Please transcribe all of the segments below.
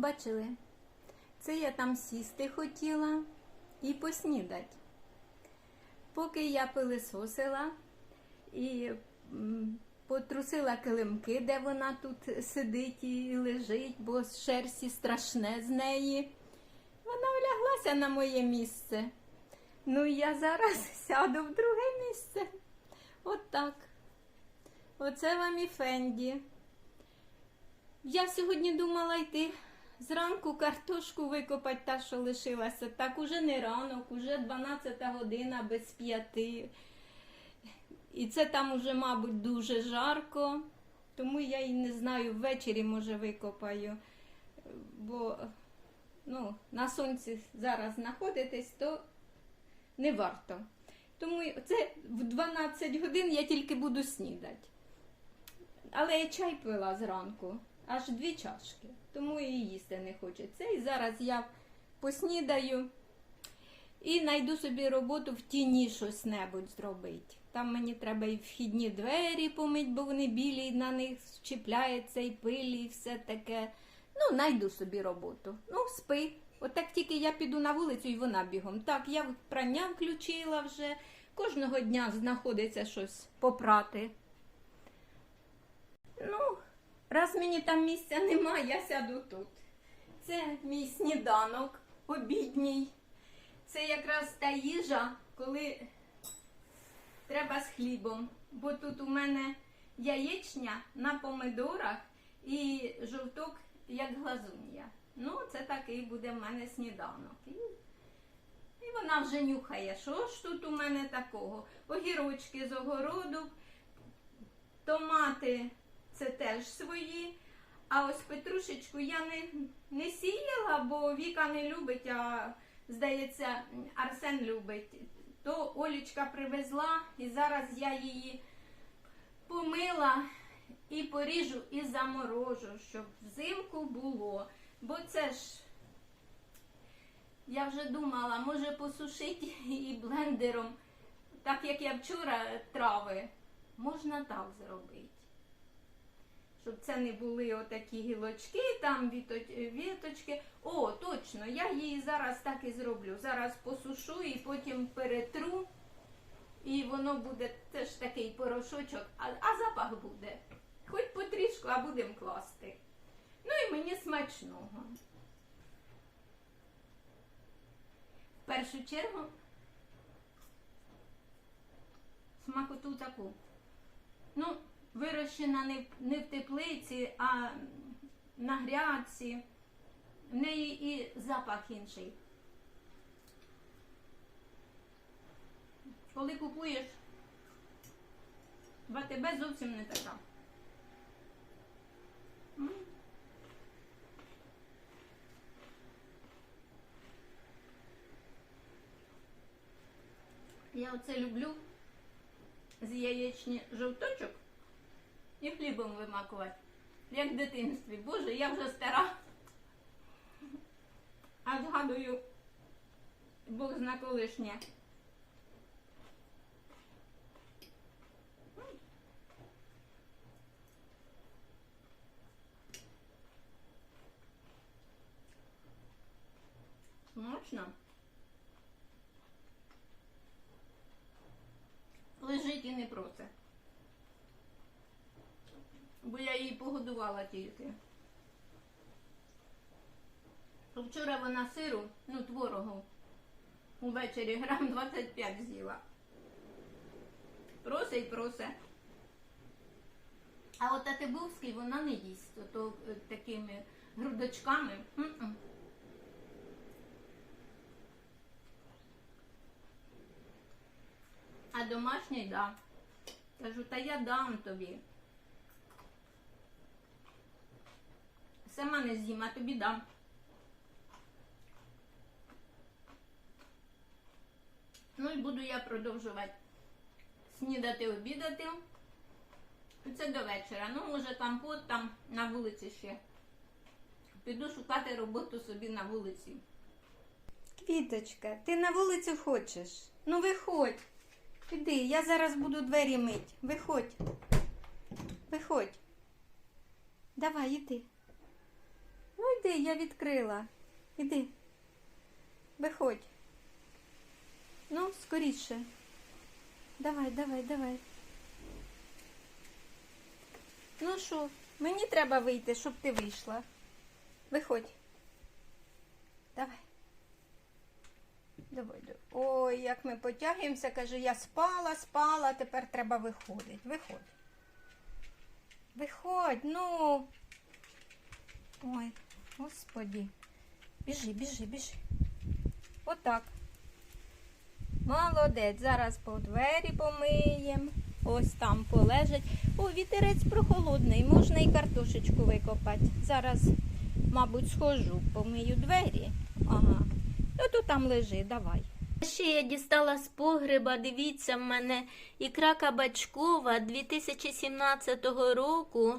бачили, це я там сісти хотіла і поснідати. Поки я пилисосила і потрусила килимки, де вона тут сидить і лежить, бо з шерсті страшне з неї. Вона вляглася на моє місце. Ну, я зараз сяду в друге місце. От так. Оце вам і Фенді. Я сьогодні думала йти зранку картошку викопати та, що лишилася. Так уже не ранок, уже 12 година без п'яти. І це там уже, мабуть, дуже жарко, тому я і не знаю, ввечері може викопаю. Бо ну, на сонці зараз знаходитись, то не варто. Тому це в 12 годин я тільки буду снідати. Але я чай пила зранку, аж дві чашки, тому і їсти не хочеться. І зараз я поснідаю і знайду собі роботу в тіні щось небудь зробити. Там мені треба і вхідні двері помить, бо вони білі, і на них чіпляється і пилі, і все таке. Ну, знайду собі роботу. Ну, спи. От так тільки я піду на вулицю і вона бігом. Так, я прання включила вже. Кожного дня знаходиться щось попрати. Ну, раз мені там місця немає, я сяду тут. Це мій сніданок обідній. Це якраз та їжа, коли треба з хлібом. Бо тут у мене яєчня на помидорах і жовток як глазун'я. Ну, це такий буде в мене сніданок. І, вона вже нюхає, що ж тут у мене такого? Огірочки з огороду, томати це теж свої. А ось петрушечку я не, не сіяла, бо Віка не любить, а здається, Арсен любить. То Олічка привезла, і зараз я її помила і поріжу і заморожу, щоб взимку було. Бо це ж я вже думала, може посушити і блендером, так як я вчора трави, можна так зробити. Щоб це не були отакі гілочки, там віточки. О, точно, я її зараз так і зроблю. Зараз посушу і потім перетру. І воно буде теж такий порошочок, а, а запах буде. Хоч потрішку, а будемо класти. Ну і мені смачного. В першу чергу смакоту таку. Ну, вирощена не, в- не в теплиці, а на грядці. В неї і запах інший. Коли купуєш, в АТБ зовсім не така. Я оце люблю з яєчні жовточок і хлібом вимакувати. Як в дитинстві. Боже, я вже стара. А згадую, Бог зна колишнє. Смачно. Лежить і не просить. Бо я її погодувала тільки. Вчора вона сиру, ну творогу, увечері грам 25 з'їла. Просе і просе. А от Атибовський вона не їсть, то, то е, такими грудочками. А домашній, да. Кажу, та я дам тобі. Сама не з'їм, а тобі дам. Ну і буду я продовжувати снідати, обідати. І Це до вечора. Ну, може там пот, там на вулиці ще. Піду шукати роботу собі на вулиці. Квіточка, ти на вулицю хочеш? Ну виходь. Іди, я зараз буду двері мить. Виходь. Виходь. Давай, іди. Іди, я відкрила. Іди. Виходь. Ну, скоріше. Давай, давай, давай. Ну що, мені треба вийти, щоб ти вийшла. Виходь. Давай. Давай, давай. Ой, як ми потягуємося, каже, я спала, спала, тепер треба виходити. Виходь. Виходь, ну. Ой, господі. Біжи, біжи, біжи. Отак. Молодець. Зараз по двері помиємо. Ось там полежать. О, вітерець прохолодний, можна і картошечку викопати. Зараз, мабуть, схожу, помию двері. Ага. Ну то там лежи, давай. Ще я дістала з погреба, дивіться, в мене ікра кабачкова 2017 року,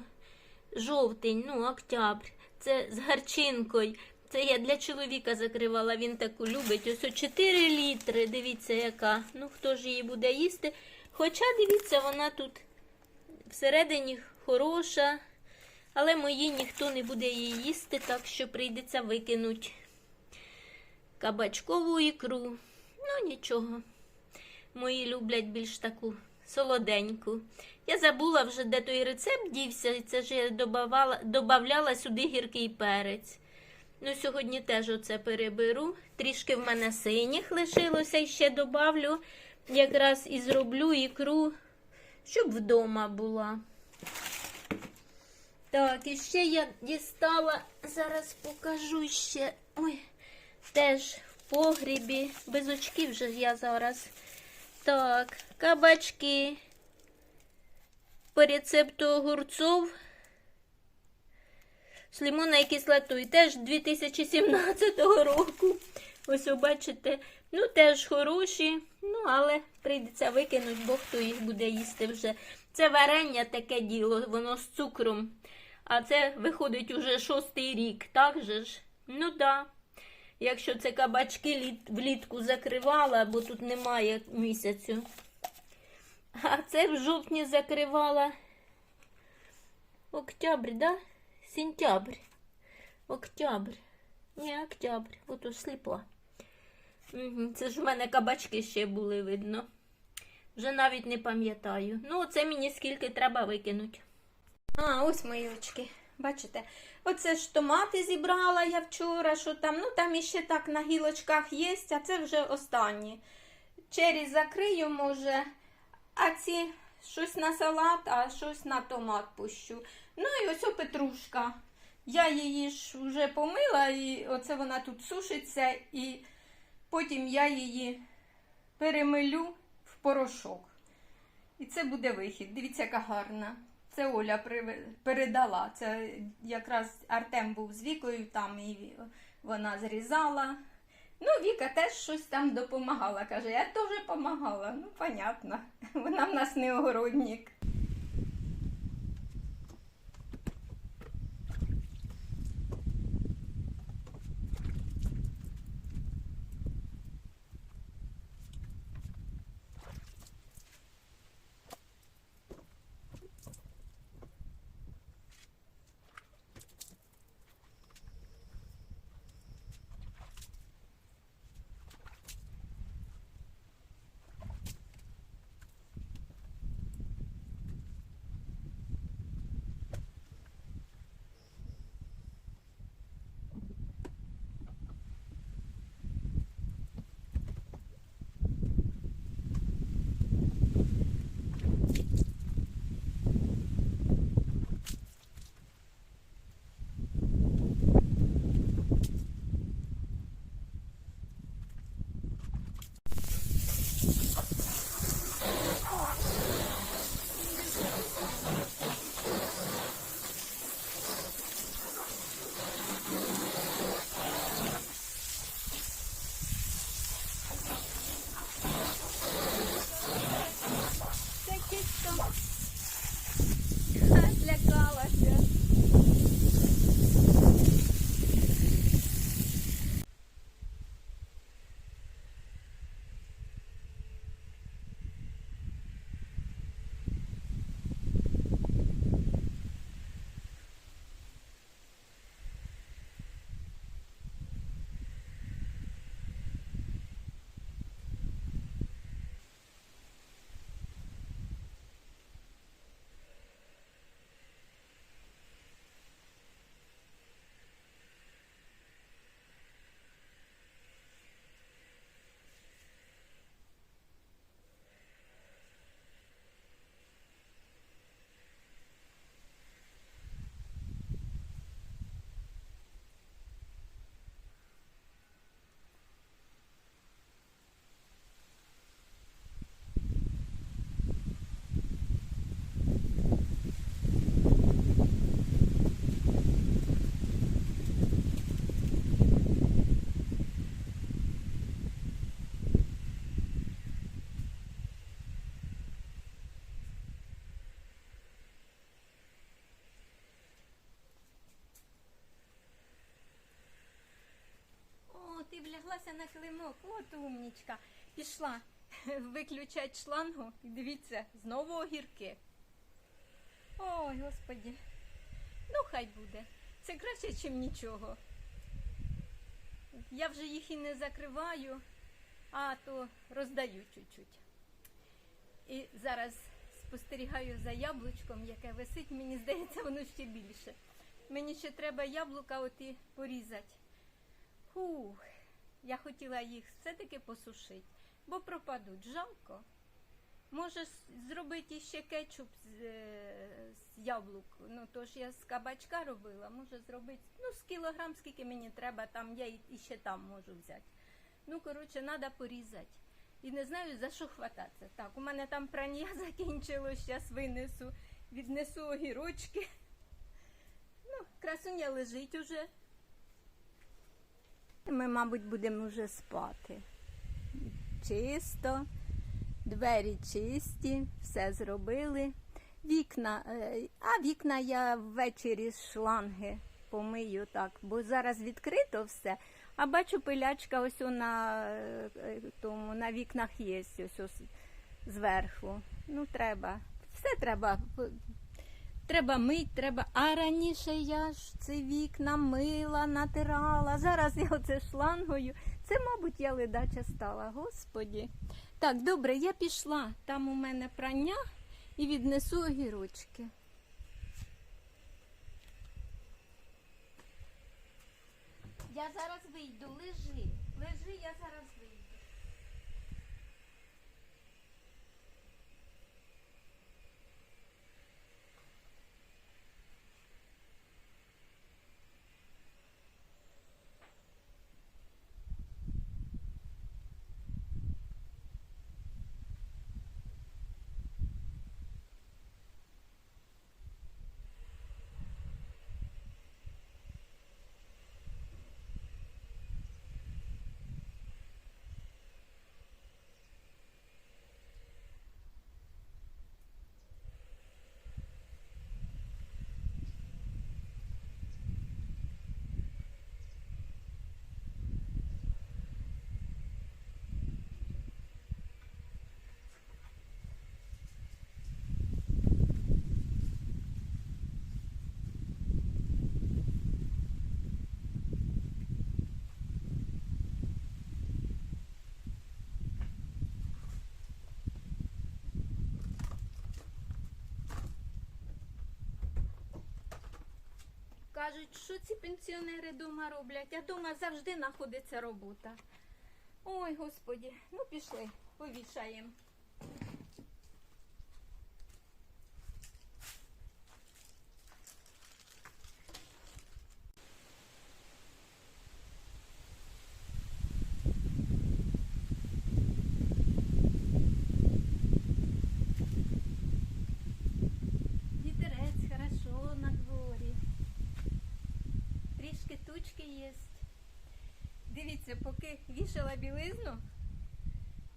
жовтень, ну, октябрь. Це з гарчинкою. Це я для чоловіка закривала, він таку любить. Ось о 4 літри, дивіться, яка. Ну, хто ж її буде їсти. Хоча, дивіться, вона тут всередині хороша, але мої ніхто не буде її їсти, так що прийдеться викинути кабачкову ікру. Ну, нічого. Мої люблять більш таку солоденьку. Я забула вже, де той рецепт дівся, і це ж я добавала, сюди гіркий перець. Ну, сьогодні теж оце переберу. Трішки в мене синіх лишилося і ще добавлю. Якраз і зроблю ікру, щоб вдома була. Так, і ще я дістала, зараз покажу ще. Ой, теж в погрібі. Без очків вже я зараз. Так, кабачки. По рецепту огурцов з лимонною кислотою. Теж 2017 року. Ось ви бачите, ну теж хороші, ну але прийдеться викинути, бо хто їх буде їсти вже. Це варення таке діло, воно з цукром. А це виходить уже шостий рік, так же ж? Ну да. Якщо це кабачки влітку закривала, бо тут немає місяцю. А це в жовтні закривала. Октябрь, да? Сентябрь. Октябрь. Ні, октябрь. Ото сліпла. Угу. Це ж в мене кабачки ще були видно. Вже навіть не пам'ятаю. Ну, це мені скільки треба викинути. А, ось мої очки. Бачите? Оце ж томати зібрала я вчора, що там, ну там іще так на гілочках є, а це вже останні. Через закрию, може, а ці щось на салат, а щось на томат пущу. Ну і ось петрушка. Я її ж вже помила, і оце вона тут сушиться, і потім я її перемилю в порошок. І це буде вихід. Дивіться, яка гарна. Це Оля передала. Це якраз Артем був з Вікою там і вона зрізала. Ну, Віка теж щось там допомагала. Каже, я теж допомагала. Ну, понятно. Вона в нас не огородник. Вляглася на килимок. От умнічка. Пішла виключать шлангу. Дивіться, знову огірки. Ой, господі. Ну, хай буде. Це краще, ніж нічого. Я вже їх і не закриваю, а то роздаю чуть-чуть. І зараз спостерігаю за яблучком, яке висить, мені здається, воно ще більше. Мені ще треба яблука оті порізати. Фух, я хотіла їх все-таки посушити, бо пропадуть. Жалко. Може зробити ще кетчуп з, е, з яблук. Ну, то ж я з кабачка робила. Може зробити, ну, з кілограм, скільки мені треба, там я і, ще там можу взяти. Ну, коротше, треба порізати. І не знаю, за що хвататися. Так, у мене там прання закінчилось, зараз винесу, віднесу огірочки. Ну, красуня лежить уже. Ми, мабуть, будемо вже спати. Чисто, двері чисті, все зробили. Вікна, е, а вікна я ввечері з шланги помию так, бо зараз відкрито все. А бачу, пилячка ось на, е, е, тому, на вікнах є ось, ось зверху. Ну, треба. Все треба. Треба мить, треба. А раніше я ж ці вікна мила, натирала. Зараз я оце шлангою. Це, мабуть, я ледача стала, господі. Так, добре, я пішла. Там у мене прання і віднесу огірочки. Я зараз вийду, лежи. Лежи, я зараз вийду. Кажуть, що ці пенсіонери вдома роблять, а вдома завжди знаходиться робота. Ой, господі, ну пішли, повішаємо. Вітерець, хорошо на дворі. Тучки є. Дивіться, поки вішала білизну,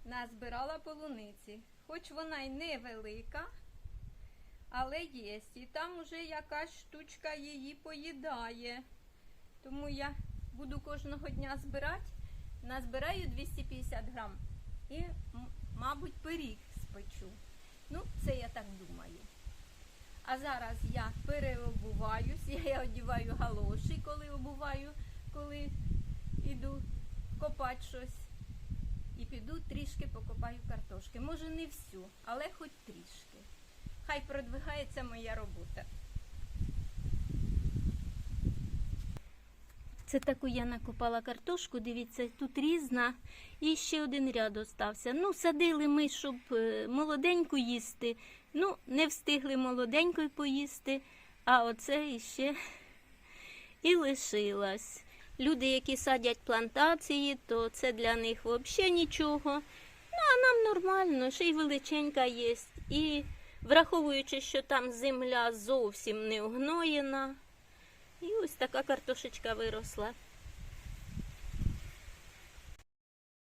назбирала полуниці. Хоч вона й невелика, але є. І там уже якась штучка її поїдає. Тому я буду кожного дня збирати. Назбираю 250 грам. І, мабуть, пиріг спечу. Ну, це я так думаю. А зараз я переобуваюсь, я одіваю галоші, коли обуваю, коли йду копати щось. І піду трішки покопаю картошки. Може не всю, але хоч трішки. Хай продвигається моя робота. Це таку я накопала картошку, дивіться, тут різна. І ще один ряд остався. Ну, садили ми, щоб е, молоденьку їсти. Ну, не встигли молоденьку й поїсти, а оце іще і лишилось. Люди, які садять плантації, то це для них взагалі нічого. Ну, а нам нормально, ще й величенька є. І враховуючи, що там земля зовсім не огноєна, і ось така картошечка виросла.